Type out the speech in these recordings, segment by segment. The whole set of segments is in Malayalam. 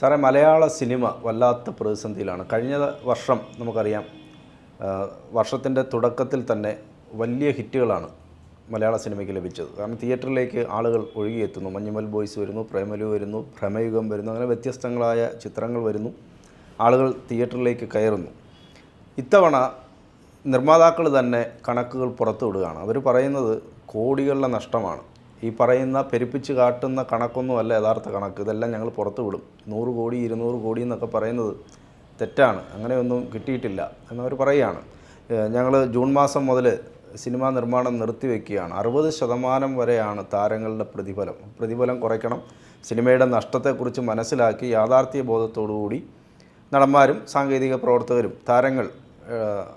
സാറേ മലയാള സിനിമ വല്ലാത്ത പ്രതിസന്ധിയിലാണ്. കഴിഞ്ഞ വർഷം നമുക്കറിയാം വർഷത്തിന്റെ തുടക്കത്തിൽ തന്നെ വലിയ ഹിറ്റുകളാണ് മലയാള സിനിമയ്ക്ക് ലഭിച്ചത്. കാരണം തിയേറ്ററിലേക്ക് ആളുകൾ ഒഴുകിയെത്തുന്നു. മഞ്ഞുമൽ ബോയ്സ് വരുന്നു പ്രേമലു വരുന്നു ഭ്രമയുഗം വരുന്നു അങ്ങനെ വ്യത്യസ്തങ്ങളായ ചിത്രങ്ങൾ വരുന്നു. ആളുകൾ തിയേറ്ററിലേക്ക് കയറുന്നു. ഇത്തവണ നിർമ്മാതാക്കൾ തന്നെ കണക്കുകൾ പുറത്തു വിടുകയാണ് അവർ പറയുന്നത് കോടികളുടെ നഷ്ടമാണ്. ഈ പറയുന്ന പെരുപ്പിച്ച് കാട്ടുന്ന കണക്കൊന്നുമല്ല യഥാർത്ഥ കണക്ക്. ഇതെല്ലാം ഞങ്ങൾ പുറത്തു വിടും. നൂറ് കോടി ഇരുന്നൂറ് കോടി എന്നൊക്കെ പറയുന്നത് തെറ്റാണ്. അങ്ങനെയൊന്നും കിട്ടിയിട്ടില്ല എന്നവർ പറയുകയാണ്. ഞങ്ങൾ ജൂൺ മാസം മുതൽ സിനിമാ നിർമ്മാണം നിർത്തിവെക്കുകയാണ്. അറുപത് ശതമാനം വരെയാണ് താരങ്ങളുടെ പ്രതിഫലം. പ്രതിഫലം കുറയ്ക്കണം. സിനിമയുടെ നഷ്ടത്തെക്കുറിച്ച് മനസ്സിലാക്കി യാഥാർത്ഥ്യ ബോധത്തോടുകൂടി നടന്മാരും സാങ്കേതിക പ്രവർത്തകരും താരങ്ങൾ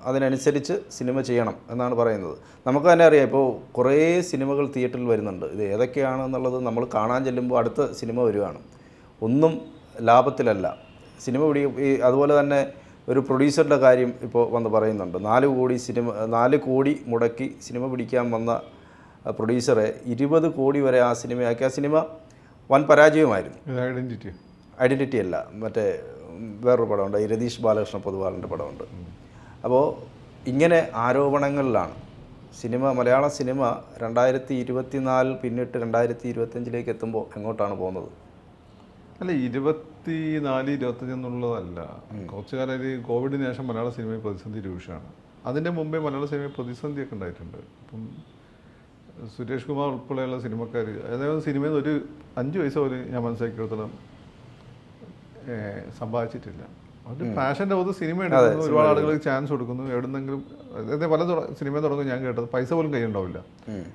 അതിനനുസരിച്ച് സിനിമ ചെയ്യണം എന്നാണ് പറയുന്നത്. നമുക്ക് തന്നെ അറിയാം ഇപ്പോൾ കുറേ സിനിമകൾ തിയേറ്ററിൽ വരുന്നുണ്ട്. ഇത് ഏതൊക്കെയാണെന്നുള്ളത് നമ്മൾ കാണാൻ ചെല്ലുമ്പോൾ അടുത്ത സിനിമ വരികയാണ് ഒന്നും ലാഭത്തിലല്ല. സിനിമ പിടി ഈ അതുപോലെ തന്നെ ഒരു പ്രൊഡ്യൂസറുടെ കാര്യം ഇപ്പോൾ വന്ന് പറയുന്നുണ്ട്. നാല് കോടി സിനിമ നാല് കോടി മുടക്കി സിനിമ പിടിക്കാൻ വന്ന പ്രൊഡ്യൂസറെ ഇരുപത് കോടി വരെ ആ സിനിമയാക്കി. ആ സിനിമ വൻ പരാജയമായിരുന്നു. ഐഡന്റിറ്റി ഐഡന്റിറ്റി അല്ല മറ്റേ വേറൊരു പടമുണ്ട്. രതീഷ് ബാലകൃഷ്ണ പൊതുവാളിന്റെ പടമുണ്ട്. അപ്പോൾ ഇങ്ങനെ ആരോപണങ്ങളിലാണ്. സിനിമ മലയാള സിനിമ രണ്ടായിരത്തി ഇരുപത്തിനാലിൽ പിന്നിട്ട് രണ്ടായിരത്തി ഇരുപത്തഞ്ചിലേക്ക് എത്തുമ്പോൾ എങ്ങോട്ടാണ് പോകുന്നത്? അല്ല ഇരുപത്തി നാല് ഇരുപത്തഞ്ച് എന്നുള്ളതല്ല കുറച്ചു കാലം കോവിഡിന് ശേഷം മലയാള സിനിമയിൽ പ്രതിസന്ധി രൂക്ഷമാണ്. അതിന്റെ മുമ്പേ മലയാള സിനിമയിൽ പ്രതിസന്ധിയൊക്കെ ഉണ്ടായിട്ടുണ്ട്. അപ്പം സുരേഷ് കുമാർ ഉൾപ്പെടെയുള്ള സിനിമക്കാർ അതായത് സിനിമയിൽ നിന്ന് ഒരു അഞ്ച് പൈസ പോലും ഞാൻ മനസ്സിലാക്കിയിടത്തോളം സമ്പാദിച്ചിട്ടില്ല. പാഷന്റെ പുറത്ത് സിനിമ എടുക്കുന്നു ഒരുപാട് ആളുകൾക്ക് ചാൻസ് കൊടുക്കുന്നു. എവിടെന്നെങ്കിലും അതേ പല സിനിമ തുടങ്ങും ഞാൻ കേട്ടത്. പൈസ പോലും കൈയുണ്ടാവില്ല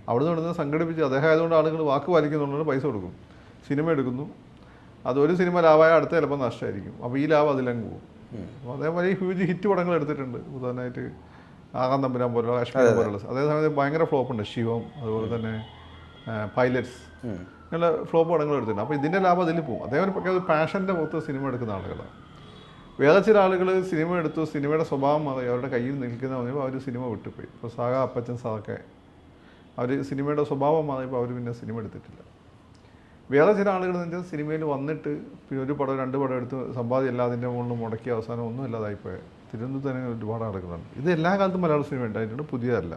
അവിടുന്ന് ഇവിടുന്ന് സംഘടിപ്പിച്ച് അദ്ദേഹം ആയതുകൊണ്ട് ആളുകൾ വാക്ക് പാലിക്കുന്നുള്ളത് പൈസ കൊടുക്കും. സിനിമ എടുക്കുന്നു. അതൊരു സിനിമ ലാഭമായ അടുത്ത ചിലപ്പോൾ നഷ്ടമായിരിക്കും. അപ്പോൾ ഈ ലാഭം അതിലങ്ങ് പോകും. അതേപോലെ ഹ്യൂജ് ഹിറ്റ് പടങ്ങൾ എടുത്തിട്ടുണ്ട്. ഉദാഹരണമായിട്ട് ആകാം തമ്പുരാൻ പോലുള്ള കാശ്മീർ പോലുള്ള. അതേസമയത്ത് ഭയങ്കര ഫ്ലോപ്പ് ഉണ്ട്. ശിവം അതുപോലെ തന്നെ പൈലറ്റ്സ് ഇങ്ങനെയുള്ള ഫ്ലോപ്പ് പടങ്ങൾ എടുത്തിട്ടുണ്ട്. അപ്പോൾ ഇതിന്റെ ലാഭം അതിൽ പോകും. അതേപോലെ പാഷന്റെ പുറത്ത് സിനിമ എടുക്കുന്ന ആളുകളാണ്. വേറെ ചില ആളുകൾ സിനിമ എടുത്തു സിനിമയുടെ സ്വഭാവം മാറി അവരുടെ കയ്യിൽ നിൽക്കുന്ന പറയുമ്പോൾ അവർ സിനിമ വിട്ടുപോയി. ഇപ്പോൾ സാഗ അപ്പച്ചൻ സാറൊക്കെ അവർ സിനിമയുടെ സ്വഭാവം മാറിയപ്പോൾ അവർ പിന്നെ സിനിമ എടുത്തിട്ടില്ല. വേറെ ചില ആളുകൾ എന്ന് വെച്ചാൽ സിനിമയിൽ വന്നിട്ട് പിന്നെ ഒരു പടം രണ്ട് പടം എടുത്ത് സമ്പാദ്യം എല്ലാം അതിന്റെ മുകളിൽ മുടക്കി അവസാനം ഒന്നും ഇല്ലാതായിപ്പോയത് തിരുവനന്തപുരത്ത് തന്നെ ഒരുപാട് ആളുകളുണ്ട്. ഇത് എല്ലാ കാലത്തും മലയാള സിനിമ ഉണ്ടായിട്ടുണ്ട് പുതിയതല്ല.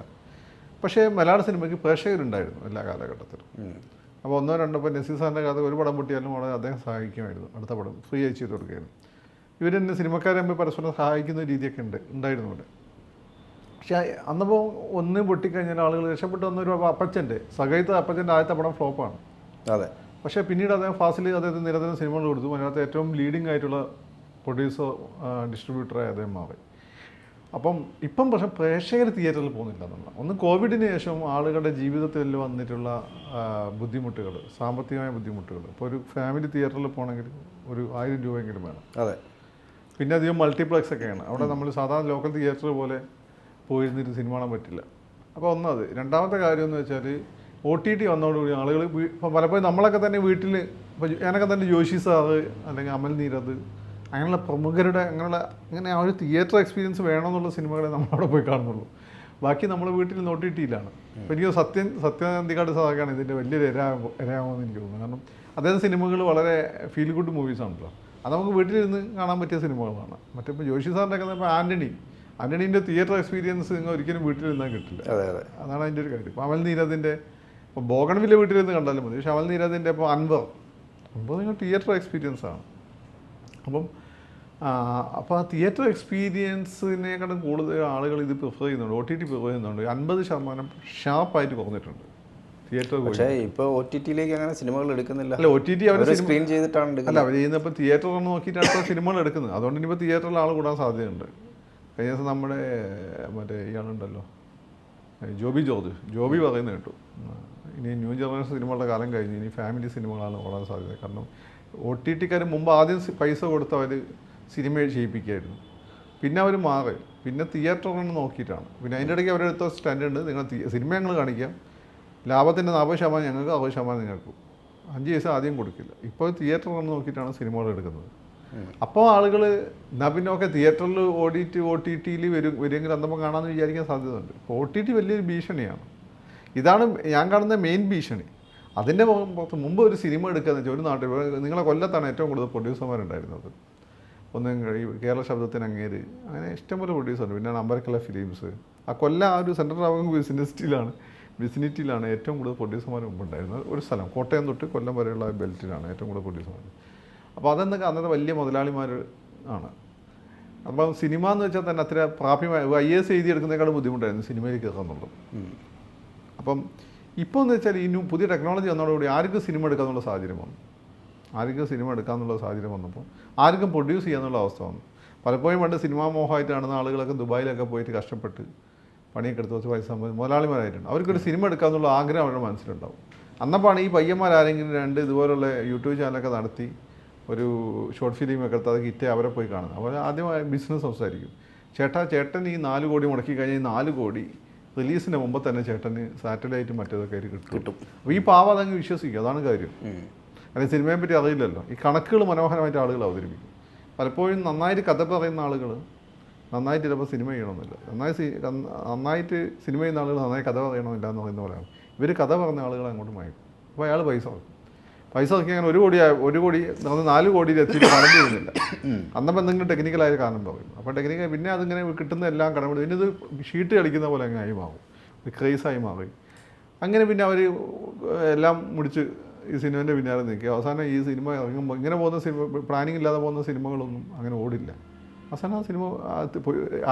പക്ഷേ മലയാള സിനിമയ്ക്ക് പ്രേക്ഷകരുണ്ടായിരുന്നു എല്ലാ കാലഘട്ടത്തിലും. അപ്പോൾ ഒന്നോ രണ്ടോ ഇപ്പോൾ നസീർ സാറിന്റെ കഥ ഒരു പടം പൊട്ടിയാലും അവിടെ അദ്ദേഹം സഹായിക്കുമായിരുന്നു അടുത്ത പടം ഫ്രീ ആയി ചെയ്ത് കൊടുക്കുകയായിരുന്നു. ഇവർ തന്നെ സിനിമക്കാരെ തമ്മിൽ പരസ്പരം സഹായിക്കുന്ന രീതിയൊക്കെ ഉണ്ട്. ഉണ്ടായിരുന്നു അവിടെ. പക്ഷേ അന്നപ്പോൾ ഒന്ന് പൊട്ടിക്കഴിഞ്ഞാൽ ആളുകൾ രക്ഷപ്പെട്ട് വന്ന ഒരു അപ്പച്ചന്റെ സഹൈത്ത് അപ്പച്ചന്റെ ആദ്യത്തെ പടം ഫ്ലോപ്പാണ്. അതെ. പക്ഷേ പിന്നീട് അദ്ദേഹം ഫാസിൽ അദ്ദേഹത്തിന് നിരന്തരം സിനിമകൾ കൊടുത്തു. അതിനകത്ത് ഏറ്റവും ലീഡിംഗ് ആയിട്ടുള്ള പ്രൊഡ്യൂസർ ഡിസ്ട്രിബ്യൂട്ടറായി അദ്ദേഹം മാറി. അപ്പം ഇപ്പം പക്ഷെ പ്രേക്ഷകർ തിയേറ്ററിൽ പോകുന്നില്ല എന്നുള്ള ഒന്ന് കോവിഡിന് ശേഷം ആളുകളുടെ ജീവിതത്തിൽ വന്നിട്ടുള്ള ബുദ്ധിമുട്ടുകൾ സാമ്പത്തികമായ ബുദ്ധിമുട്ടുകൾ ഇപ്പോൾ ഒരു ഫാമിലി തിയേറ്ററിൽ പോകണമെങ്കിൽ ഒരു ആയിരം രൂപയെങ്കിലും വേണം. അതെ. പിന്നെ അധികം മൾട്ടിപ്ലക്സ് ഒക്കെയാണ്. അവിടെ നമ്മൾ സാധാരണ ലോക്കൽ തിയേറ്റർ പോലെ പോയിരുന്നിട്ട് സിനിമ കാണാൻ പറ്റില്ല. അപ്പോൾ ഒന്നത്. രണ്ടാമത്തെ കാര്യം എന്ന് വെച്ചാൽ ഒ ടി ടി വന്നതോടുകൂടി ആളുകൾ ഇപ്പോൾ പലപ്പോഴും നമ്മളൊക്കെ തന്നെ വീട്ടിൽ ഇപ്പോൾ ഞാനൊക്കെ തന്നെ ജോഷി സാറ് അല്ലെങ്കിൽ അമൽ നീരത് അങ്ങനെയുള്ള പ്രമുഖരുടെ അങ്ങനെയുള്ള അങ്ങനെ ആ ഒരു തിയേറ്റർ എക്സ്പീരിയൻസ് വേണമെന്നുള്ള സിനിമകളെ നമ്മളവിടെ പോയി കാണുന്നുള്ളൂ. ബാക്കി നമ്മൾ വീട്ടിൽ ഒ ടി ടിയിലാണ് അപ്പോൾ എനിക്ക് സത്യൻ സത്യനന്ദിക്കാട് സാറൊക്കെയാണ് ഇതിന്റെ വലിയൊരു ഇരയാകുമോ ഇരയാകുമെന്ന് എനിക്ക് തോന്നുന്നു. കാരണം അദ്ദേഹം സിനിമകൾ വളരെ ഫീൽ ഗുഡ് മൂവീസ് ആണല്ലോ. അത് നമുക്ക് വീട്ടിലിരുന്ന് കാണാൻ പറ്റിയ സിനിമകളാണ്. മറ്റിപ്പോൾ ജോഷി സാറിന്റെ ഒക്കെ ഇപ്പോൾ ആന്റണി ആന്റണീന്റെ തിയേറ്റർ എക്സ്പീരിയൻസ് നിങ്ങൾ ഒരിക്കലും വീട്ടിലിരുന്നാൽ കിട്ടില്ല. അതെ അതെ. അതാണ് അതിന്റെ ഒരു കാര്യം. ഇപ്പോൾ അമൽ നീരദിന്റെ ഇപ്പോൾ ബോഗൺവില്ല വീട്ടിലിരുന്ന് കണ്ടാലും മതി. പക്ഷേ അമൽ നീരദിന്റെ ഇപ്പോൾ അൻവർ. അൻപത് നിങ്ങൾ തിയേറ്റർ എക്സ്പീരിയൻസ് ആണ്. അപ്പം അപ്പോൾ ആ തിയേറ്റർ എക്സ്പീരിയൻസിനെക്കാളും കൂടുതൽ ആളുകൾ ഇത് പ്രിഫർ ചെയ്യുന്നുണ്ട്. ഒ ടി ടി പ്രിഫർ ചെയ്യുന്നുണ്ട്. അൻപത് ശതമാനം ഷാർപ്പായിട്ട് കുറഞ്ഞിട്ടുണ്ട്. തിയേറ്റർ പക്ഷേ ഇപ്പോൾ ഒ ടി ടിയിലേക്ക് അങ്ങനെ സിനിമകൾ എടുക്കുന്നില്ല. അല്ല ഒ ടി ടി അവർ സ്ക്രീൻ ചെയ്തിട്ടാണ് അല്ല അവർ ചെയ്യുന്നപ്പോൾ തിയേറ്റർ ഒന്ന് നോക്കിയിട്ടാണ് സിനിമകൾ എടുക്കുന്നത്. അതുകൊണ്ട് ഇനിയിപ്പോൾ തിയേറ്ററിൽ ആൾ കൂടാൻ സാധ്യതയുണ്ട്. കഴിഞ്ഞ ദിവസം നമ്മുടെ മറ്റേ ഇയാളുണ്ടല്ലോ. ജോബി ജോർജ്. ജോബി പറയുന്നത് കേട്ടു. ഇനി ന്യൂ ജനറേഷൻ സിനിമകളുടെ കാലം കഴിഞ്ഞ് ഇനി ഫാമിലി സിനിമകളാണ് ഓടാൻ സാധ്യത. കാരണം ഒ ടി ടിക്കാർ മുമ്പ് ആദ്യം പൈസ കൊടുത്ത് അവർ സിനിമ ചെയ്യിപ്പിക്കുകയായിരുന്നു. പിന്നെ അവർ മാറി. പിന്നെ തിയേറ്ററിൽ നിന്ന് നോക്കിയിട്ടാണ്. പിന്നെ അതിന്റെ ഇടയ്ക്ക് അവരെടുത്ത സ്റ്റാൻഡ് ഉണ്ട്. നിങ്ങൾ സിനിമ ഞങ്ങൾ കാണിക്കാം. ലാഭത്തിന്റെ നാൽപ്പത് ശതമാനം ഞങ്ങൾക്ക് അറുപത് ശതമാനം നിങ്ങൾക്കും. അഞ്ച് പൈസ ആദ്യം കൊടുക്കില്ല. ഇപ്പോൾ തിയേറ്റർ വന്ന് നോക്കിയിട്ടാണ് സിനിമകൾ എടുക്കുന്നത്. അപ്പോൾ ആളുകൾ നബിനൊക്കെ പിന്നെ തിയേറ്ററിൽ ഓടിയിട്ട് ഒ ടി ടിയിൽ വരും വരുമെങ്കിൽ അന്നപ്പോൾ കാണാമെന്ന് വിചാരിക്കാൻ സാധ്യതയുണ്ട്. ഇപ്പോൾ ഒ ടി ടി വലിയൊരു ഭീഷണിയാണ്. ഇതാണ് ഞാൻ കാണുന്ന മെയിൻ ഭീഷണി. അതിന്റെ പുറത്ത് മുമ്പ് ഒരു സിനിമ എടുക്കുക എന്ന് വെച്ചാൽ ഒരു നാട്ടിൽ നിങ്ങളെ കൊല്ലത്താണ് ഏറ്റവും കൂടുതൽ പ്രൊഡ്യൂസർമാരുണ്ടായിരുന്നത് ഒന്ന് ഈ കേരള ശബ്ദത്തിന് അങ്ങേര്. അങ്ങനെ ഇഷ്ടംപോലെ പ്രൊഡ്യൂസർ പിന്നെ അമ്പരക്കല ഫിലിംസ് ആ കൊല്ല ആ ഒരു സെൻട്രൽ ആവുന്ന വിസിനിറ്റിയിലാണ് വിസിനിറ്റിയിലാണ് ഏറ്റവും കൂടുതൽ പ്രൊഡ്യൂസർമാർ മുമ്പുണ്ടായിരുന്നത്. ഒരു സ്ഥലം കോട്ടയം തൊട്ട് കൊല്ലം വരെയുള്ള ബെൽറ്റിലാണ് ഏറ്റവും കൂടുതൽ പ്രൊഡ്യൂസർമാർ അപ്പോൾ അതെന്നൊക്കെ അന്നത്തെ വലിയ മുതലാളിമാർ ആണ്. അപ്പം സിനിമ എന്ന് വെച്ചാൽ തന്നെ അത്ര പ്രാപ്യമായ ഐ എസ് എഴുതിയെടുക്കുന്നതിനേക്കാളും ബുദ്ധിമുട്ടായിരുന്നു സിനിമയിലേക്ക് കയറുന്നുള്ളത് അപ്പം ഇപ്പോൾ എന്ന് വെച്ചാൽ ഇനി പുതിയ ടെക്നോളജി വന്നതോടുകൂടി ആർക്കും സിനിമ എടുക്കാമെന്നുള്ള സാഹചര്യം വന്നു. ആർക്കും സിനിമ എടുക്കാമെന്നുള്ള സാഹചര്യം വന്നപ്പോൾ ആർക്കും പ്രൊഡ്യൂസ് ചെയ്യാമെന്നുള്ള അവസ്ഥ വന്നു. പലപ്പോഴും പണ്ട് സിനിമാ മോഹമായിട്ട് കാണുന്ന ആളുകളൊക്കെ ദുബായിലൊക്കെ പോയിട്ട് കഷ്ടപ്പെട്ട് പണിയൊക്കെ എടുത്ത് കുറച്ച് പൈസ സമ്പാദിച്ച് മുതലാളിമാരായിട്ടുണ്ട്. അവർക്കൊരു സിനിമ എടുക്കാന്നുള്ള ആഗ്രഹം അവരുടെ മനസ്സിലുണ്ടാവും. അന്നപ്പാണ് ഈ പയ്യന്മാരാരെങ്കിലും രണ്ട് ഇതുപോലുള്ള യൂട്യൂബ് ചാനലൊക്കെ നടത്തി ഒരു ഷോർട്ട് ഫിലിമൊക്കെ എടുത്ത് അത് കിറ്റ് അവരെ പോയി കാണുന്നത്. അവർ ആദ്യമായി ബിസിനസ് സംസാരിക്കും. ചേട്ടാ ചേട്ടൻ ഈ നാല് കോടി മുടക്കി കഴിഞ്ഞാൽ ഈ നാല് കോടി റിലീസിന് മുമ്പ് തന്നെ ചേട്ടന് സാറ്റലൈറ്റും മറ്റേതൊക്കെ ആയിട്ട് കിട്ടും. കിട്ടും. അപ്പോൾ ഈ പാവ അതങ്ങ് വിശ്വസിക്കും. അതാണ് കാര്യം. അല്ലെങ്കിൽ സിനിമയെ പറ്റി അറിയില്ലല്ലോ. ഈ കണക്കുകൾ മനോഹരമായിട്ട് ആളുകൾ അവതരിപ്പിക്കും. പലപ്പോഴും നന്നായിട്ട് കഥ പറയുന്ന ആളുകൾ നന്നായിട്ട് ചിലപ്പോൾ സിനിമ ചെയ്യണമെന്നില്ല. നന്നായി നന്നായിട്ട് സിനിമ ചെയ്യുന്ന ആളുകൾ നന്നായി കഥ പറയണമെന്നില്ല എന്ന് പറയുന്ന പോലെയാണ്. ഇവർ കഥ പറഞ്ഞ ആളുകൾ അങ്ങോട്ട് മയക്കും അപ്പോൾ അയാൾ പൈസ ഇറക്കും പൈസ ഇറക്കി അങ്ങനെ ഒരു കോടി ഒരു കോടി നമ്മൾ നാല് കോടിയിൽ എത്തിയിട്ട് പണം ചെയ്യുന്നില്ല അന്നപ്പോൾ എന്തെങ്കിലും ടെക്നിക്കലായ കാരണം പറയും. അപ്പോൾ ടെക്നിക്കൽ പിന്നെ അതിങ്ങനെ കിട്ടുന്ന എല്ലാം കടമെടുത്ത് പിന്നെ ഇത് ഷീട്ട് കളിക്കുന്ന പോലെ അങ്ങനെ ആയി മാറും. ഒരു ക്രേസായി മാറി അങ്ങനെ പിന്നെ അവർ എല്ലാം മുടിച്ച് ഈ സിനിമേന്റെ പിന്നാലെ നിൽക്കുക. അവസാനം ഈ സിനിമ ഇറങ്ങുമ്പോൾ ഇങ്ങനെ പോകുന്ന സിനിമ പ്ലാനിങ് ഇല്ലാതെ പോകുന്ന സിനിമകളൊന്നും അങ്ങനെ ഓടില്ല. അവസാനം ആ സിനിമ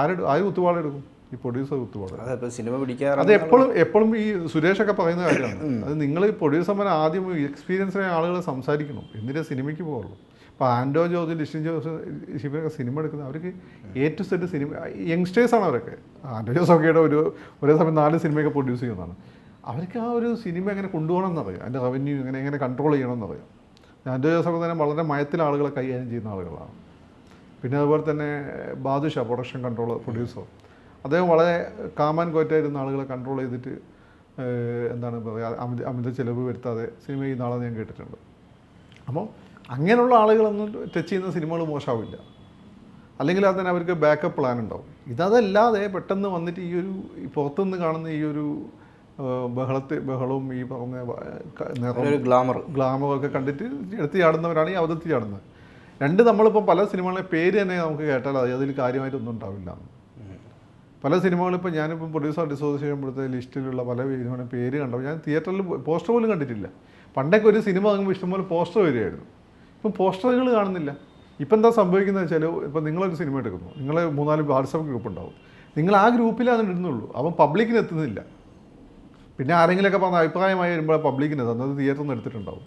ആരും ആര് കുത്തുപാടെടുക്കും ഈ പ്രൊഡ്യൂസർ കുത്തുപാട്. സിനിമ പിടിക്കാറ് അത് എപ്പോഴും എപ്പോഴും ഈ സുരേഷൊക്കെ പറയുന്ന കാര്യമാണ്. അത് നിങ്ങൾ പ്രൊഡ്യൂസർമാർ ആദ്യം എക്സ്പീരിയൻസ് ആയ ആളുകൾ സംസാരിക്കണം. എന്നിട്ടേ സിനിമയ്ക്ക് പോകുള്ളൂ ഇപ്പോൾ ആൻഡോ ജോർജ് ലിഷിൻ ജോസ് ഇവരൊക്കെ സിനിമ എടുക്കുന്നത് അവർക്ക് എ ടു സെറ്റ് സിനിമ യങ്സ്റ്റേഴ്സാണ് അവരൊക്കെ. ആൻഡോ ജോസ് ഒക്കെയുടെ ഒരു ഒരേ സമയം നാല് സിനിമയൊക്കെ പ്രൊഡ്യൂസ് ചെയ്യുന്നതാണ്. അവർക്ക് ആ ഒരു സിനിമ എങ്ങനെ കൊണ്ടുപോകണം എന്നറിയാം. അതിന്റെ റവന്യൂ എങ്ങനെ എങ്ങനെ കൺട്രോൾ ചെയ്യണം എന്നറിയാം. ആൻഡോ ജോസൊക്കെ തന്നെ വളരെ മയത്തിൽ ആളുകളെ കൈകാര്യം ചെയ്യുന്ന ആളുകളാണ്. പിന്നെ അതുപോലെ തന്നെ ബാദുഷ പ്രൊഡക്ഷൻ കൺട്രോൾ പ്രൊഡ്യൂസർ അദ്ദേഹം വളരെ കാമാൻ കോറ്റായിരുന്ന ആളുകളെ കൺട്രോൾ ചെയ്തിട്ട് എന്താണ് പറയുക അമിത അമിത ചിലവ് വരുത്താതെ സിനിമ ചെയ്യുന്ന നാളെ ഞാൻ കേട്ടിട്ടുണ്ട്. അപ്പോൾ അങ്ങനെയുള്ള ആളുകളൊന്നും ടച്ച് ചെയ്യുന്ന സിനിമകൾ മോശമാവില്ല അല്ലെങ്കിൽ അതിന് അവർക്ക് ബാക്കപ്പ് പ്ലാൻ ഉണ്ടാവും. ഇതല്ലാതെ പെട്ടെന്ന് വന്നിട്ട് ഈ ഒരു ഈ പുറത്തുനിന്ന് കാണുന്ന ഈ ഒരു ബഹളത്തെ ബഹളവും ഈ പറഞ്ഞ നിറം ഗ്ലാമർ ഗ്ലാമറൊക്കെ കണ്ടിട്ട് എടുത്ത് ചാടുന്നവരാണ് ഈ അവതത്തി ചാടുന്നത്. രണ്ട് നമ്മളിപ്പം പല സിനിമകളെ പേര് തന്നെ നമുക്ക് കേട്ടാൽ അത് അതിൽ കാര്യമായിട്ടൊന്നും ഉണ്ടാവില്ല. പല സിനിമകളിപ്പോൾ ഞാനിപ്പം പ്രൊഡ്യൂസർ ഡിസോസ് ചെയ്യുമ്പോഴത്തെ ലിസ്റ്റിലുള്ള പല സിനിമയുടെ പേര് കണ്ടപ്പോൾ ഞാൻ തിയേറ്ററിൽ പോസ്റ്റർ പോലും കണ്ടിട്ടില്ല. പണ്ടൊക്കെ ഒരു സിനിമ ആകുമ്പോൾ ഇഷ്ടംപോലെ പോസ്റ്റർ വരികയായിരുന്നു. ഇപ്പം പോസ്റ്ററുകൾ കാണുന്നില്ല. ഇപ്പം എന്താ സംഭവിക്കുന്നത് വെച്ചാൽ ഇപ്പം നിങ്ങളൊരു സിനിമ എടുക്കുന്നു. നിങ്ങൾ മൂന്നാൽ വാട്സപ്പ് ഗ്രൂപ്പ് ഉണ്ടാവും. നിങ്ങൾ ആ ഗ്രൂപ്പിലാണ് ഇടുന്നുള്ളൂ. അപ്പം പബ്ലിക്കിന് എത്തുന്നില്ല. പിന്നെ ആരെങ്കിലുമൊക്കെ പറഞ്ഞ അഭിപ്രായമായി വരുമ്പോൾ പബ്ലിക്കിന് എത്തുന്നത് തിയേറ്ററിൽ നിന്ന് എടുത്തിട്ടുണ്ടാവും.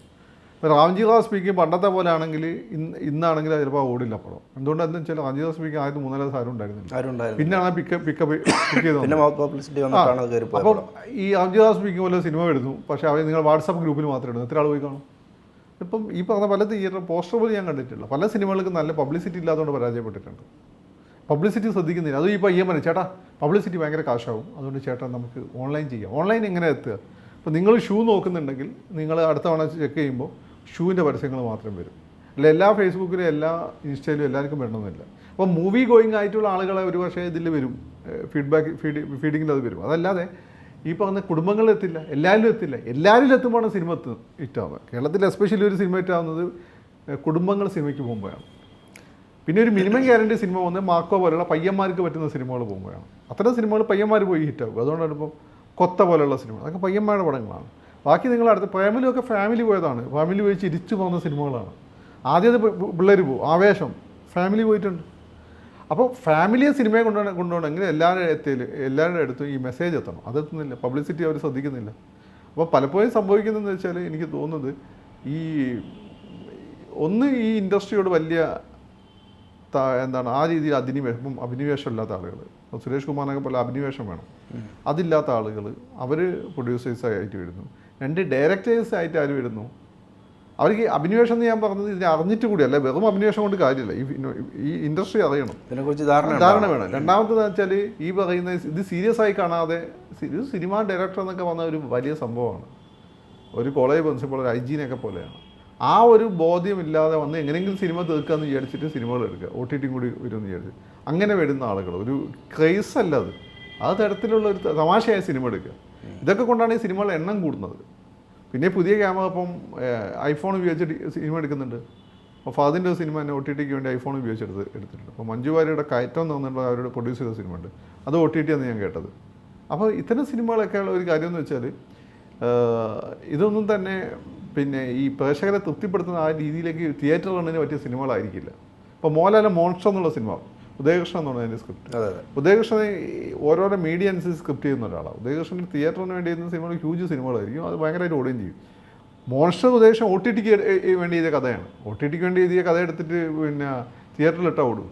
റാംജി റാവ് സ്പീക്കിംഗ് പണ്ടത്തെ പോലെ ആണെങ്കിൽ ഇന്ന് ഇന്നാണെങ്കിൽ ചിലപ്പോൾ ഓടില്ല പടം എന്തുകൊണ്ട് എന്താ വെച്ചാൽ റാംജി റാവ് സ്പീക്കിംഗ് ആദ്യത്തെ മൂന്നാൽ ദിവസം ആരും ഉണ്ടായിരുന്നു പിന്നെയാണ് പിക്ക് പിക്കപ്പ് പിക്ക് ചെയ്തത് അപ്പോൾ ഈ റാംജി റാവ് സ്പീക്കിംഗ് പോലെ സിനിമ വരുന്നു. പക്ഷേ അവർ നിങ്ങൾ വാട്സാപ്പ് ഗ്രൂപ്പിൽ മാത്രമേ ഇടുന്നു എത്ര ആൾ പോയി കാണും? ഇപ്പം ഈ പറഞ്ഞ പല തിയേറ്റർ പോസ്റ്റർ പോലും ഞാൻ കണ്ടിട്ടില്ല. പല സിനിമകൾക്ക് നല്ല പബ്ലിസിറ്റി ഇല്ലാത്തതുകൊണ്ട് പരാജയപ്പെട്ടിട്ടുണ്ട്. പബ്ലിസിറ്റി ശ്രദ്ധിക്കുന്നില്ല. അത് ഈ പയ്യൻ പറഞ്ഞു ചേട്ടാ പബ്ലിസിറ്റി ഭയങ്കര കാശാവും. അതുകൊണ്ട് ചേട്ടാ നമുക്ക് ഓൺലൈൻ ചെയ്യാം. ഓൺലൈൻ എങ്ങനെ എത്തുക? അപ്പോൾ നിങ്ങൾ ഷൂ നോക്കുന്നുണ്ടെങ്കിൽ നിങ്ങൾ അടുത്ത തവണ ചെക്ക് ചെയ്യുമ്പോൾ ഷൂവിന്റെ പരസ്യങ്ങൾ മാത്രം വരും. അല്ല എല്ലാ ഫേസ്ബുക്കിലും എല്ലാ ഇൻസ്റ്റയിലും എല്ലാവർക്കും വരണമെന്നില്ല. അപ്പോൾ മൂവി ഗോയിങ് ആയിട്ടുള്ള ആളുകളെ ഒരു പക്ഷേ ഇതിൽ വരും ഫീഡ്ബാക്ക് ഫീഡ് ഫീഡിങ്ങിൽ അത് വരും. അതല്ലാതെ ഈ പറഞ്ഞ കുടുംബങ്ങളിൽ എത്തില്ല എല്ലാവരിലും എത്തില്ല. എല്ലാവരിലും എത്തുമ്പോഴാണ് സിനിമ എത്തു ഹിറ്റാവുക. കേരളത്തിൽ എസ്പെഷ്യലി ഒരു സിനിമ ഹിറ്റാവുന്നത് കുടുംബങ്ങൾ സിനിമയ്ക്ക് പോകുമ്പോഴാണ്. പിന്നെ ഒരു മിനിമം ഗ്യാരണ്ടി സിനിമ വന്ന് മാക്കോ പോലുള്ള പയ്യന്മാർക്ക് പറ്റുന്ന സിനിമകൾ പോകുമ്പോഴാണ്. അത്തരം സിനിമകൾ പയ്യന്മാർ പോയി ഹിറ്റാകും അതുകൊണ്ടാണ് ഇപ്പം കൊത്ത പോലെയുള്ള സിനിമ. അതൊക്കെ പയ്യന്മാരുടെ പടങ്ങളാണ്. ബാക്കി നിങ്ങൾ അടുത്ത ഫാമിലിയൊക്കെ ഫാമിലി പോയതാണ്. ഫാമിലി പോയി ചിരിച്ചു പോകുന്ന സിനിമകളാണ്. ആദ്യം അത് പിള്ളേർ പോകും ആവേശം. ഫാമിലി പോയിട്ടുണ്ട്. അപ്പോൾ ഫാമിലിയെ സിനിമയെ കൊണ്ടുപോകണം കൊണ്ടുപോകണമെങ്കിൽ എല്ലാവരുടെ എത്തിയിൽ എല്ലാവരുടെ അടുത്തും ഈ മെസ്സേജ് എത്തണം. അതെത്തുന്നില്ല പബ്ലിസിറ്റി അവർ ശ്രദ്ധിക്കുന്നില്ല. അപ്പോൾ പലപ്പോഴും സംഭവിക്കുന്നതെന്ന് വെച്ചാൽ എനിക്ക് തോന്നുന്നത് ഈ ഒന്ന് ഈ ഇൻഡസ്ട്രിയോട് വലിയ എന്താണ് ആ രീതിയിൽ അധിനിവേശം അഭിനിവേശം ഇല്ലാത്ത ആളുകൾ സുരേഷ് കുമാറിനൊക്കെ പോലെ അഭിനിവേശം വേണം. അതില്ലാത്ത ആളുകൾ അവർ പ്രൊഡ്യൂസേഴ്സായിട്ട് വരുന്നു. രണ്ട് ഡയറക്ടേഴ്സ് ആയിട്ട് ആര് വരുന്നു? അവർക്ക് അഭിനിവേശം എന്ന് ഞാൻ പറഞ്ഞത് ഇതിനെ അറിഞ്ഞിട്ട് കൂടിയല്ല വെറും അഭിനിവേശം കൊണ്ട് കാര്യമില്ല. ഈ ഈ ഇൻഡസ്ട്രി അറിയണം. ഇതിനെക്കുറിച്ച് ധാരണ ധാരണ വേണം. രണ്ടാമത്തെന്ന് വെച്ചാൽ ഈ പറയുന്ന ഇത് സീരിയസ് ആയി കാണാതെ ഒരു സിനിമ ഡയറക്ടർ എന്നൊക്കെ വന്ന ഒരു വലിയ സംഭവമാണ്. ഒരു കോളേജ് പ്രിൻസിപ്പൾ ഒരു ഐജീനൊക്കെ പോലെയാണ്. ആ ഒരു ബോധ്യമില്ലാതെ വന്ന് എങ്ങനെയെങ്കിലും സിനിമ തീർക്കാമെന്ന് വിചാരിച്ചിട്ട് സിനിമകൾ എടുക്കുക. ഒ ടി ടിയും കൂടി വരുമെന്ന് വിചാരിച്ച്. അങ്ങനെ വരുന്ന ആളുകൾ. ഒരു ക്രൈസ് അല്ല അത്. ആ തരത്തിലുള്ള ഒരു തമാശയായ സിനിമ എടുക്കുക. ഇതൊക്കെ കൊണ്ടാണ് ഈ സിനിമകളുടെ എണ്ണം കൂടുന്നത്. പിന്നെ പുതിയ ക്യാമറ ഇപ്പം ഐഫോൺ ഉപയോഗിച്ച് സിനിമ എടുക്കുന്നുണ്ട്. അപ്പോൾ ഫാദിന്റെ സിനിമ തന്നെ ഒ ടി ടിക്ക് വേണ്ടി ഐഫോൺ ഉപയോഗിച്ചെടുത്ത് എടുത്തിട്ടുണ്ട്. അപ്പോൾ മഞ്ജു വാര്യയുടെ കയറ്റം എന്ന് അവരുടെ പ്രൊഡ്യൂസ് ചെയ്ത സിനിമ ഉണ്ട് അത് ഒ ടി ടി ആണ് ഞാൻ കേട്ടത്. അപ്പോൾ ഇത്തരം സിനിമകളൊക്കെ ഉള്ള ഒരു കാര്യം എന്ന് വെച്ചാൽ ഇതൊന്നും തന്നെ പിന്നെ ഈ പ്രേക്ഷകരെ തൃപ്തിപ്പെടുത്തുന്ന ആ രീതിയിലേക്ക് തിയേറ്റർ റണ്ണിന് പറ്റിയ സിനിമകളായിരിക്കില്ല. ഇപ്പോൾ മോഹൻലാലിന്റെ മോൺസ്റ്റർ എന്നുള്ള സിനിമ ഉദയകൃഷ്ണൻ എന്ന് പറഞ്ഞതിന്റെ സ്ക്രിപ്റ്റ് ഉദയകൃഷ്ണൻ ഓരോരോ മീഡിയ അനുസരിച്ച് സ്ക്രിപ്റ്റ് ചെയ്യുന്ന ഒരാളാണ് ഉദയകൃഷ്ണൻ തിയേറ്ററിന് വേണ്ടി ചെയ്യുന്ന സിനിമകൾ ഹ്യൂജ് സിനിമകളായിരിക്കും അത് ഭയങ്കരമായിട്ട് ഓടുകയും ചെയ്യും. മോൺസ്റ്റർ ഉദ്ദേശം ഒ ടി ടിക്ക് വേണ്ടി ചെയ്ത കഥയാണ്. ഒ ടി ടിക്ക് വേണ്ടി എഴുതിയ കഥ എടുത്തിട്ട് പിന്നെ തിയേറ്ററിലിട്ടാൽ ഓടും.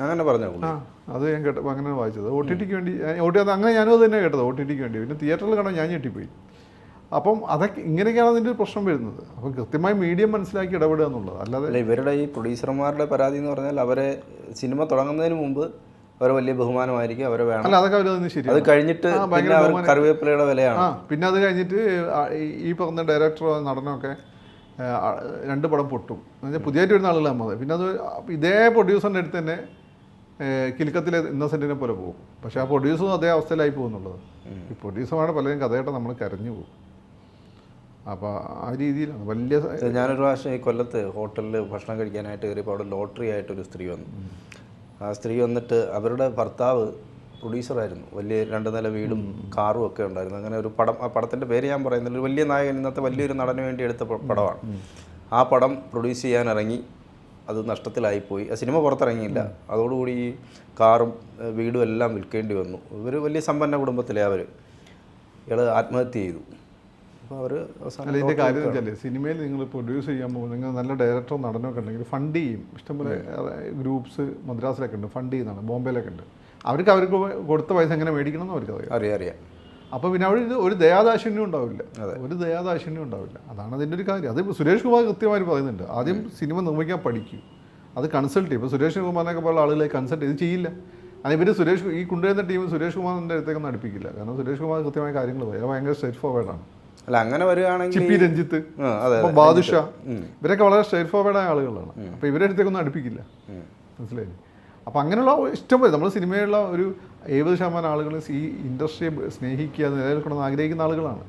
അങ്ങനെ പറഞ്ഞു ആ അത് ഞാൻ കേട്ട അങ്ങനെ വായിച്ചത്. ഒ ടി ടിക്ക് വേണ്ടി ഒ ടി അത് അങ്ങനെ ഞാനും അത് തന്നെ കേട്ടത്. ഒ ടി ടിക്ക് വേണ്ടി. പിന്നെ തിയേറ്ററിൽ കാണാൻ ഞാൻ ഞെട്ടിപ്പോയി. അപ്പം അതൊക്കെ ഇങ്ങനെയൊക്കെയാണ് അതിന്റെ ഒരു പ്രശ്നം വരുന്നത്. അപ്പം കൃത്യമായി മീഡിയം മനസ്സിലാക്കി ഇടപെടുക എന്നുള്ളത്. അല്ലാതെ അല്ല ഇവരുടെ ഈ പ്രൊഡ്യൂസർമാരുടെ പരാതി എന്ന് പറഞ്ഞാൽ അവരെ സിനിമ തുടങ്ങുന്നതിന് മുമ്പ് അവരെ വലിയ ബഹുമാനമായിരിക്കും അവരെ വേണം. അല്ല അതൊക്കെ അവർ ശരി അത് കഴിഞ്ഞിട്ട്. കറിവേപ്പിലയുടെ വിലയാണ്. പിന്നെ അത് കഴിഞ്ഞിട്ട് ഈ- പറഞ്ഞ ഡയറക്ടറോ നടനൊക്കെ രണ്ട് പടം പൊട്ടും. എന്നുവെച്ചാൽ പുതിയതായിട്ട് വരുന്ന ആളുകളാണ് നമ്മൾ പിന്നെ അത് ഇതേ പ്രൊഡ്യൂസറിന്റെ അടുത്ത് തന്നെ കിലുക്കത്തിലെ ഇന്നസെന്റിനെ പോലെ പോകും. പക്ഷേ ആ പ്രൊഡ്യൂസറും അതേ അവസ്ഥയിലായി പോകുന്നുള്ളത്. ഈ പ്രൊഡ്യൂസർമാരുടെ പലരും കഥയായിട്ട് നമ്മൾ കരഞ്ഞു പോകും. അപ്പോൾ ആ രീതിയിലാണ്. വലിയ ഞാനൊരു പ്രാവശ്യം ഈ കൊല്ലത്ത് ഹോട്ടലിൽ ഭക്ഷണം കഴിക്കാനായിട്ട് കയറിയപ്പോൾ അവിടെ ലോട്ടറി ആയിട്ടൊരു സ്ത്രീ വന്നു. ആ സ്ത്രീ വന്നിട്ട് അവരുടെ ഭർത്താവ് പ്രൊഡ്യൂസറായിരുന്നു. വലിയ രണ്ട് നില വീടും കാറും ഒക്കെ ഉണ്ടായിരുന്നു. അങ്ങനെ ഒരു പടം ആ പടത്തിന്റെ പേര് ഞാൻ പറയുന്നില്ല. ഒരു വലിയ നായകൻ ഇന്നത്തെ വലിയൊരു നടന് വേണ്ടി എടുത്ത പടമാണ്. ആ പടം പ്രൊഡ്യൂസ് ചെയ്യാൻ ഇറങ്ങി. അത് നഷ്ടത്തിലായിപ്പോയി ആ സിനിമ പുറത്തിറങ്ങിയില്ല. അതോടുകൂടി ഈ കാറും വീടും എല്ലാം വിൽക്കേണ്ടി വന്നു. ഇവർ വലിയ സമ്പന്ന കുടുംബത്തിലെ അവർ ഇയാൾ ആത്മഹത്യ ചെയ്തു. അപ്പോൾ അവർ അല്ല ഇതിന്റെ കാര്യം വെച്ചാൽ സിനിമയിൽ നിങ്ങൾ പ്രൊഡ്യൂസ് ചെയ്യാൻ പോകുമ്പോൾ നിങ്ങൾ നല്ല ഡയറക്ടറോ നടനൊക്കെ ഉണ്ടെങ്കിൽ ഫണ്ട് ചെയ്യും. ഇഷ്ടംപോലെ ഗ്രൂപ്പ്സ് മദ്രാസിലൊക്കെ ഉണ്ട് ഫണ്ട് ചെയ്യുന്നതാണ് ബോംബെയിലൊക്കെ ഉണ്ട്. അവർക്ക് അവർക്ക് കൊടുത്ത പൈസ എങ്ങനെ മേടിക്കണം എന്ന് അവർക്ക് അറിയാം. അറിയാം അറിയാം. അപ്പോൾ പിന്നെ അവിടെ ഇത് ഒരു ദയാദാക്ഷിണ്യം ഉണ്ടാവില്ല. ഒരു ദയാദാക്ഷിണ്യം ഉണ്ടാവില്ല. അതാണ് അതിന്റെ ഒരു കാര്യം. അത് സുരേഷ് കുമാർ കൃത്യമായി പറയുന്നുണ്ട്. ആദ്യം സിനിമ നിർമ്മിക്കാൻ പഠിക്കും. അത് കൺസൾട്ട് ചെയ്യും. ഇപ്പോൾ സുരേഷ് കുമാറിനൊക്കെ പോലുള്ള ആളുകളെ കൺസൾട്ട് ചെയ്ത് ചെയ്യില്ല. അത് ഇവർ സുരേഷ് ഈ കൊണ്ടുവരുന്ന ടീം സുരേഷ് കുമാറിന്റെ അടുത്തേക്കൊന്നും അടുപ്പിക്കില്ല. കാരണം സുരേഷ് കുമാർ കൃത്യമായ കാര്യങ്ങൾ പറയും അത് ഭയങ്കര സ്ട്രേറ്റ് ഫോർവേഡാണ് അല്ല അങ്ങനെ വരികയാണെങ്കിൽ ചിപ്പി രഞ്ജിത്ത് ബാദുഷ ഇവരൊക്കെ വളരെ സ്ട്രേറ്റ് ഫോർവേഡായ ആളുകളാണ്. അപ്പോൾ ഇവരുടെ അടുത്തേക്കൊന്നും അടുപ്പിക്കില്ല. മനസ്സിലായി അപ്പോൾ അങ്ങനെയുള്ള ഇഷ്ടം പോലെ നമ്മുടെ സിനിമയിലുള്ള ഒരു എഴുപത് ശതമാനം ആളുകൾ ഈ ഇൻഡസ്ട്രിയെ സ്നേഹിക്കുക നിലനിൽക്കണമെന്ന് ആഗ്രഹിക്കുന്ന ആളുകളാണ്.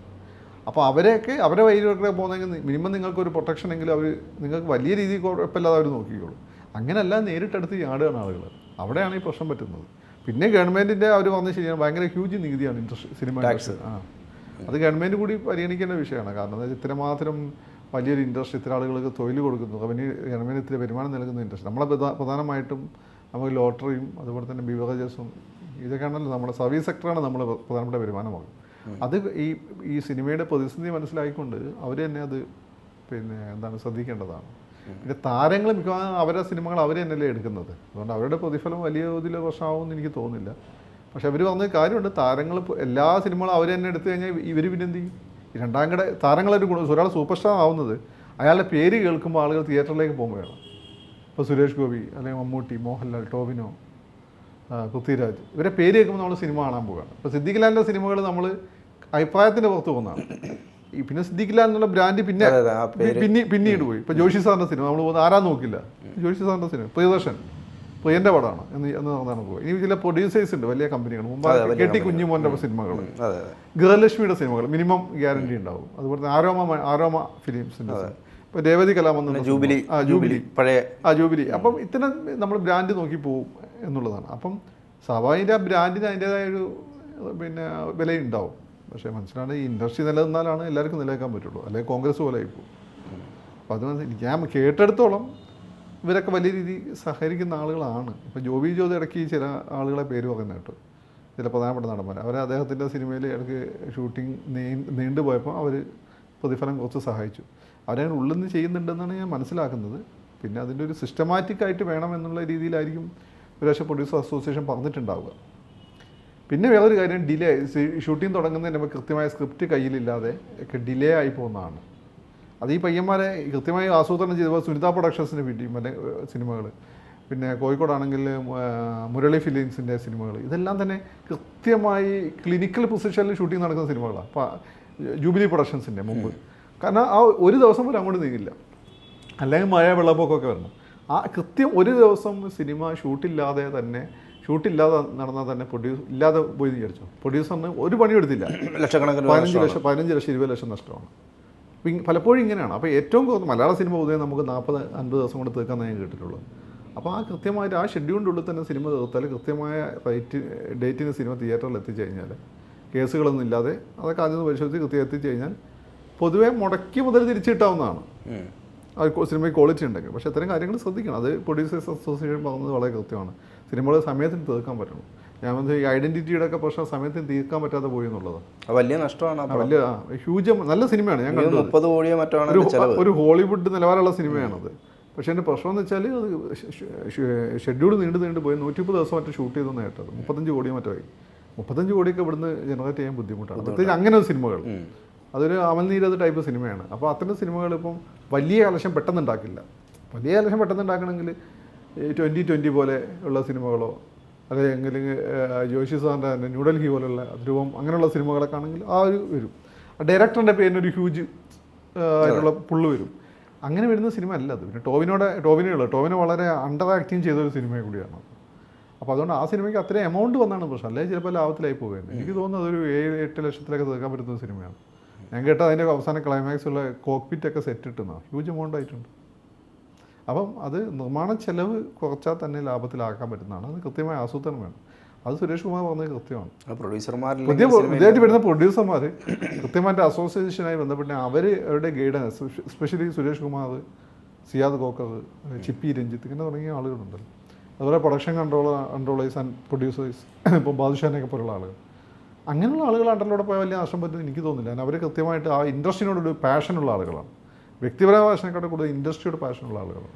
അപ്പോൾ അവരെയൊക്കെ അവരെ വഴിയിലൊക്കെ പോകുന്നെങ്കിൽ മിനിമം നിങ്ങൾക്ക് ഒരു പ്രൊട്ടക്ഷൻ എങ്കിലും അവർ നിങ്ങൾക്ക് വലിയ രീതിയിൽ കുഴപ്പമില്ലാതെ അവർ നോക്കിക്കോളും. അങ്ങനെയല്ല നേരിട്ടടുത്ത് ചാടുകയാണ് ആളുകൾ അവിടെയാണ് ഈ പ്രശ്നം പറ്റുന്നത്. പിന്നെ ഗവൺമെന്റിന്റെ അവർ വന്ന് ശരിയാണ് ഭയങ്കര ഹ്യൂജ് നികുതിയാണ് ഇൻഡസ്ട്രി സിനിമ ടാക്സ് ആ. അത് ഗവൺമെന്റ് കൂടി പരിഗണിക്കേണ്ട വിഷയമാണ്. കാരണം എന്താ വെച്ചാൽ ഇത്രമാത്രം വലിയൊരു ഇൻഡസ്ട്രി ഇത്ര ആളുകൾക്ക് തൊഴിൽ കൊടുക്കുന്നു. റവന്യൂ ഗവൺമെന്റ് ഇത്ര വരുമാനം നൽകുന്ന ഇൻഡസ്ട്രി നമ്മളെ പ്രധാനമായിട്ടും നമുക്ക് ലോട്ടറിയും അതുപോലെ തന്നെ ബിവറേജസും ഇതൊക്കെയാണല്ലോ നമ്മുടെ സർവീസ് സെക്ടറാണ് നമ്മൾ പ്രധാനപ്പെട്ട വരുമാനമാകും അത് ഈ ഈ സിനിമയുടെ പ്രതിസന്ധി മനസ്സിലാക്കിക്കൊണ്ട് അവർ തന്നെ അത് പിന്നെ എന്താണ് ശ്രദ്ധിക്കേണ്ടതാണ്. പിന്നെ താരങ്ങൾ മിക്കവാറും അവരുടെ സിനിമകൾ അവർ തന്നെയല്ലേ എടുക്കുന്നത്. അതുകൊണ്ട് അവരുടെ പ്രതിഫലം വലിയ തോതിൽ പ്രശ്നമാവുമെന്ന് എനിക്ക് തോന്നുന്നില്ല. പക്ഷെ അവർ പറഞ്ഞ കാര്യമുണ്ട്. താരങ്ങൾ എല്ലാ സിനിമകളും അവർ തന്നെ എടുത്തു കഴിഞ്ഞാൽ ഇവർ പിന്നെ എന്ത് ചെയ്യും? രണ്ടാം കട താരങ്ങളൊരു ഗുണം ഒരാൾ സൂപ്പർ സ്റ്റാർ ആവുന്നത് അയാളുടെ പേര് കേൾക്കുമ്പോൾ ആളുകൾ തിയേറ്ററിലേക്ക് പോകുമ്പോഴാണ്. ഇപ്പോൾ സുരേഷ് ഗോപി അല്ലെങ്കിൽ മമ്മൂട്ടി മോഹൻലാൽ ടോവിനോ പൃഥ്വിരാജ് ഇവരെ പേര് കേൾക്കുമ്പോൾ നമ്മൾ സിനിമ കാണാൻ പോവുകയാണ്. ഇപ്പോൾ സിദ്ദിഖ് ലാലിന്റെ സിനിമകൾ നമ്മൾ അഭിപ്രായത്തിന്റെ പുറത്ത് പോകുന്നതാണ്. ഈ പിന്നെ സിദ്ദിഖ് ലാൽ എന്നുള്ള ബ്രാൻഡ് പിന്നെ പിന്നെ പിന്നീട് പോയി. ഇപ്പോൾ ജോഷി സാറിന്റെ സിനിമ നമ്മൾ പോകുന്നത് ആരാ നോക്കില്ല. ജോഷി സാറിന്റെ സിനിമ പ്രിയദർശൻ. പ്രിയന്റെ പടമാണ്. എന്ന് എന്ന് പോയി ഇനി ചില പ്രൊഡ്യൂസേഴ്സ് ഉണ്ട് വലിയ കമ്പനികൾ മുമ്പ് കെ ടി കുഞ്ഞുമോന്റെ സിനിമകൾ ഗൃഹലക്ഷ്മിയുടെ സിനിമകൾ മിനിമം ഗ്യാരണ്ടി ഉണ്ടാവും. അതുപോലെ തന്നെ ആരോമ ആരോമ ഫിലിംസിന്റെ ഇപ്പോൾ രേവതി കലാമെന്ന് ജൂബിലി ആ ജൂബിലി. പഴയ ആ ജൂബിലി. അപ്പം ഇത്തരം നമ്മൾ ബ്രാൻഡ് നോക്കി പോവും എന്നുള്ളതാണ്. അപ്പം സ്വാഭാവിക ആ ബ്രാൻഡിന് അതിന്റെതായ ഒരു പിന്നെ വിലയുണ്ടാവും പക്ഷേ മനസ്സിലാണ് ഈ ഇൻഡസ്ട്രി നിലനിന്നാലാണ് എല്ലാവർക്കും നിലനിൽക്കാൻ പറ്റുള്ളൂ. അല്ലെങ്കിൽ കോൺഗ്രസ് പോലെ ആയിപ്പോൾ അപ്പോൾ അത് ഞാൻ കേട്ടെടുത്തോളം ഇവരൊക്കെ വലിയ രീതിയിൽ സഹകരിക്കുന്ന ആളുകളാണ്. ഇപ്പോൾ ജോബി ജ്യോതി ഇടയ്ക്ക് ചില ആളുകളെ പേര് പറയുന്ന കേട്ടു. ചില പ്രധാനപ്പെട്ട നടന്മാർ അവർ അദ്ദേഹത്തിന്റെ സിനിമയിൽ ഇടയ്ക്ക് ഷൂട്ടിംഗ് നീണ്ടു പോയപ്പോൾ അവർ പ്രതിഫലം കുറച്ച് സഹായിച്ചു. അവരങ്ങനെ ഉള്ളിൽ നിന്ന് ചെയ്യുന്നുണ്ടെന്നാണ് ഞാൻ മനസ്സിലാക്കുന്നത്. പിന്നെ അതിന്റെ ഒരു സിസ്റ്റമാറ്റിക് ആയിട്ട് വേണം എന്നുള്ള രീതിയിലായിരിക്കും ഒരു പക്ഷേ പ്രൊഡ്യൂസർ അസോസിയേഷൻ പറഞ്ഞിട്ടുണ്ടാവുക. പിന്നെ വേറൊരു കാര്യം ഡിലേ ഷൂട്ടിംഗ് തുടങ്ങുന്നതിന് കൃത്യമായ സ്ക്രിപ്റ്റ് കയ്യിലില്ലാതെ ഒക്കെ ഡിലേ ആയി പോകുന്നതാണ്. അത് ഈ പയ്യന്മാരെ കൃത്യമായി ആസൂത്രണം ചെയ്തപ്പോൾ സുനിത പ്രൊഡക്ഷൻസിന് കിട്ടിയും മറ്റേ സിനിമകൾ. പിന്നെ കോഴിക്കോടാണെങ്കിൽ മുരളി ഫിലിംസിന്റെ സിനിമകൾ. ഇതെല്ലാം തന്നെ കൃത്യമായി ക്ലിനിക്കൽ പൊസിഷനിൽ ഷൂട്ടിംഗ് നടക്കുന്ന സിനിമകളാണ് അപ്പോൾ ജൂബിലി പ്രൊഡക്ഷൻസിന്റെ മുമ്പ്. കാരണം ആ ഒരു ദിവസം പോലും അങ്ങോട്ട് നീങ്ങില്ല. അല്ലെങ്കിൽ മഴ വെള്ളപ്പൊക്കമൊക്കെ വരണം. ആ കൃത്യം ഒരു ദിവസം സിനിമ ഷൂട്ടില്ലാതെ തന്നെ ഷൂട്ടില്ലാതെ നടന്നാൽ തന്നെ പ്രൊഡ്യൂസ് ഇല്ലാതെ പോയി വിചാരിച്ചു? പ്രൊഡ്യൂസറിന് ഒരു പണിയെടുത്തില്ല ലക്ഷക്കണക്കിന് പതിനഞ്ച് ലക്ഷം പതിനഞ്ച് ലക്ഷം ഇരുപത് ലക്ഷം നഷ്ടമാണ്. അപ്പോൾ ഇ- പലപ്പോഴും ഇങ്ങനെയാണ്. അപ്പോൾ ഏറ്റവും കൂടുതൽ മലയാള സിനിമ പൊതുവെ നമുക്ക് നാൽപ്പത് അൻപത് ദിവസം കൊണ്ട് തീർക്കാൻ ഞാൻ കേട്ടിട്ടുള്ളൂ അപ്പോൾ ആ കൃത്യമായിട്ട് ആ ഷെഡ്യൂളിന്റെ ഉള്ളിൽ തന്നെ സിനിമ തീർത്താൽ കൃത്യമായ റേറ്റ് ഡേറ്റിന് സിനിമ തിയേറ്ററിൽ എത്തിച്ചു കഴിഞ്ഞാൽ കേസുകളൊന്നും ഇല്ലാതെ അതൊക്കെ ആദ്യം പരിശോധിച്ച് കൃത്യം എത്തിച്ചു കഴിഞ്ഞാൽ പൊതുവെ മുടക്കി മുതൽ തിരിച്ചിട്ടാവുന്നതാണ്. സിനിമയ്ക്ക് ക്വാളിറ്റി ഉണ്ടെങ്കിൽ. പക്ഷേ ഇത്തരം കാര്യങ്ങൾ ശ്രദ്ധിക്കണം. അത് പ്രൊഡ്യൂസേഴ്സ് അസോസിയേഷൻ പറഞ്ഞത് വളരെ കൃത്യമാണ്. സിനിമകൾ സമയത്തിന് തീർക്കാൻ പറ്റണം. ഞാൻ വന്ന് ഈ ഐഡന്റിറ്റിയുടെ ഒക്കെ പ്രശ്നം സമയത്തിന് തീർക്കാൻ പറ്റാതെ പോയി എന്നുള്ളത് വലിയ നഷ്ടമാണ് വലിയ ഹ്യൂജ് നല്ല സിനിമയാണ് ഞാൻ കണ്ടു മുപ്പത് കോടിയോ മറ്റാണ് ഒരു ഹോളിവുഡ് നിലവാരമുള്ള സിനിമയാണത്. പക്ഷേ എന്റെ പ്രശ്നം എന്ന് വെച്ചാൽ അത് ഷെഡ്യൂൾ നീണ്ടു നീണ്ടു പോയി. നൂറ്റിമുപ്പത് ദിവസം മറ്റേ ഷൂട്ട് ചെയ്തെന്ന് കേട്ടത്. മുപ്പത്തഞ്ച് കോടിയോ മറ്റോ ആയി. മുപ്പത്തഞ്ച് കോടിയൊക്കെ ഇവിടുന്ന് ജനറേറ്റ് ചെയ്യാൻ ബുദ്ധിമുട്ടാണ്. പ്രത്യേകിച്ച് അങ്ങനെ ഒരു സിനിമകൾ. അതൊരു അമൽനീരത് ടൈപ്പ് സിനിമയാണ്. അപ്പോൾ അത്തരം സിനിമകൾ ഇപ്പം വലിയ കളക്ഷൻ പെട്ടെന്ന് ഉണ്ടാക്കില്ല. വലിയ കളക്ഷൻ പെട്ടെന്ന് ഉണ്ടാക്കണമെങ്കിൽ ട്വന്റി ട്വന്റി പോലെ ഉള്ള സിനിമകളോ അല്ലെങ്കിൽ ജോഷി സാറിന്റെ തന്നെ ന്യൂഡൽഹി പോലുള്ള ധ്രുവം അങ്ങനെയുള്ള സിനിമകളൊക്കെ ആണെങ്കിൽ ആ ഒരു വരും. ഡയറക്ടറിന്റെ പേരിനൊരു ഹ്യൂജ് ആയിട്ടുള്ള പുള്ള് വരും. അങ്ങനെ വരുന്ന സിനിമ അല്ല അത്. പിന്നെ ടോവിനോടെ ടോവിനുള്ള ടോവിനെ വളരെ അണ്ടർ ആക്ടിങ് ചെയ്ത ഒരു സിനിമ കൂടിയാണ് അപ്പോൾ അതുകൊണ്ട് ആ സിനിമയ്ക്ക് അത്രയും എമൗണ്ട് വന്നാണ് പ്രശ്നം. അല്ലേ? ചിലപ്പോൾ ലാഭത്തിലായി പോകുന്നത് എനിക്ക് തോന്നുന്നത് അതൊരു ഏഴ് എട്ട് ലക്ഷത്തിലൊക്കെ തീർക്കാൻ പറ്റുന്ന സിനിമയാണ്. ഞാൻ കേട്ടത് അതിന്റെ അവസാന ക്ലൈമാക്സ് ഉള്ള കോക്പിറ്റ് ഒക്കെ സെറ്റ് ഇട്ടുന്ന ഹ്യൂജ് എമൗണ്ട് ആയിട്ടുണ്ട്. അപ്പം അത് നിർമ്മാണ ചെലവ് കുറച്ചാൽ തന്നെ ലാഭത്തിലാക്കാൻ പറ്റുന്നതാണ്. അത് കൃത്യമായ ആസൂത്രണം വേണം. അത് സുരേഷ് കുമാർ പറഞ്ഞത് കൃത്യമാണ്. പുതിയ പുതിയതായിട്ട് വരുന്ന പ്രൊഡ്യൂസർമാർ കൃത്യമായിട്ട് അസോസിയേഷനായി ബന്ധപ്പെട്ട് അവർ അവരുടെ ഗൈഡൻസ് സ്പെഷ്യലി സുരേഷ് കുമാർ സിയാദ് കോക്കർ ചിപ്പി രഞ്ജിത്ത് ഇങ്ങനെ തുടങ്ങിയ ആളുകളുണ്ടല്ലോ. അതുപോലെ production controller controllers and producers ഇപ്പോൾ ബാദുഷാനൊക്കെ പോലുള്ള ആളുകൾ. അങ്ങനെയുള്ള ആളുകൾ അണ്ടറിലൂടെ പോയാൽ വലിയ നഷ്ടം പറ്റുമെന്ന് എനിക്ക് തോന്നുന്നില്ല. അവർ കൃത്യമായിട്ട് ആ ഇൻഡസ്ട്രിനോടൊരു പാഷനുള്ള ആളുകളാണ്. വ്യക്തിപരമായ പാഷനെക്കാട്ടും കൂടുതൽ ഇൻഡസ്ട്രിയുടെ പാഷനുള്ള ആളുകളാണ്.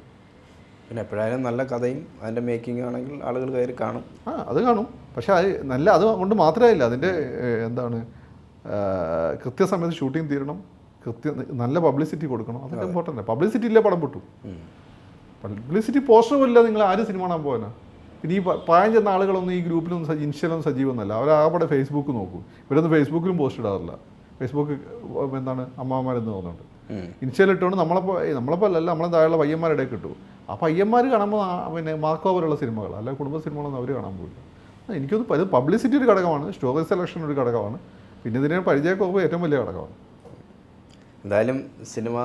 പിന്നെ എപ്പോഴായാലും നല്ല കഥയും അതിന്റെ മേക്കിംഗ് ആണെങ്കിൽ ആളുകൾ കയറി കാണും. ആ അത് കാണും. പക്ഷേ അത് നല്ല അത് കൊണ്ട് മാത്രമല്ല അതിന്റെ എന്താണ് കൃത്യസമയത്ത് ഷൂട്ടിംഗ് തീരണം കൃത്യ നല്ല പബ്ലിസിറ്റി കൊടുക്കണം അതൊക്കെ ഇമ്പോർട്ടന്റ് പബ്ലിസിറ്റി ഇല്ലേ പടം പൊട്ടും. പബ്ലിസിറ്റി പോസ്റ്ററും ഇല്ല നിങ്ങൾ ആരും സിനിമ കാണാൻ പോകാനാ പിന്നെ ഈ പ്രായം ചെന്ന ആളുകളൊന്നും ഈ ഗ്രൂപ്പിലൊന്നും ഇൻസ്റ്റയിലൊന്നും സജീവമൊന്നുമല്ല അവർ ആകെ ഫേസ്ബുക്ക് നോക്കും. ഇവരൊന്നും ഫേസ്ബുക്കിലും പോസ്റ്റ് ഇടാറില്ല. ഫേസ്ബുക്ക് എന്താണ് അമ്മമാരെന്ന് തോന്നുന്നുണ്ട്. ഇൻസ്റ്റയിൽ ഇട്ടുകൊണ്ട് നമ്മളപ്പോൾ നമ്മളപ്പോൾ അല്ല നമ്മളെ താഴെയുള്ള പയ്യന്മാരുടെ കിട്ടും. ആ പയ്യന്മാർ കാണുമ്പോൾ പിന്നെ മാർക്കോ പോലുള്ള സിനിമകൾ അല്ല കുടുംബ സിനിമകളൊന്നും അവർ കാണാൻ പോകില്ല എനിക്കൊന്ന് പബ്ലിസിറ്റി ഒരു ഘടകമാണ് സ്റ്റോറി സെലക്ഷൻ ഒരു ഘടകമാണ്. പിന്നെ ഇതിനെ പരിചയക്കുറവ് ഏറ്റവും വലിയ ഘടകമാണ്. എന്തായാലും സിനിമ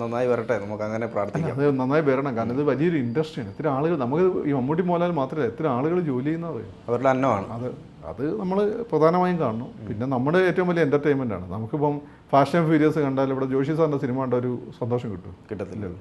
നന്നായി വരട്ടെ നമുക്ക് അങ്ങനെ പ്രാർത്ഥിക്കാം. അത് നന്നായി വരണം. കാരണം ഇത് വലിയൊരു ഇൻഡസ്ട്രിയാണ് എത്ര ആളുകൾ നമുക്ക് ഈ മമ്മൂട്ടി മോഹൻലാൽ മാത്രമല്ല എത്ര ആളുകൾ ജോലി ചെയ്യുന്നത് അവരുടെ അന്നമാണ്. അത് അത് നമ്മൾ പ്രധാനമായും കാണണം. പിന്നെ നമ്മുടെ ഏറ്റവും വലിയ എന്റർടൈൻമെന്റ് ആണ്. നമുക്കിപ്പം ഫാഷൻ ഫ്യൂരിയസ് കണ്ടാൽ ഇവിടെ ജോഷി സാറിന്റെ സിനിമ കണ്ട ഒരു സന്തോഷം കിട്ടും. കിട്ടത്തില്ല.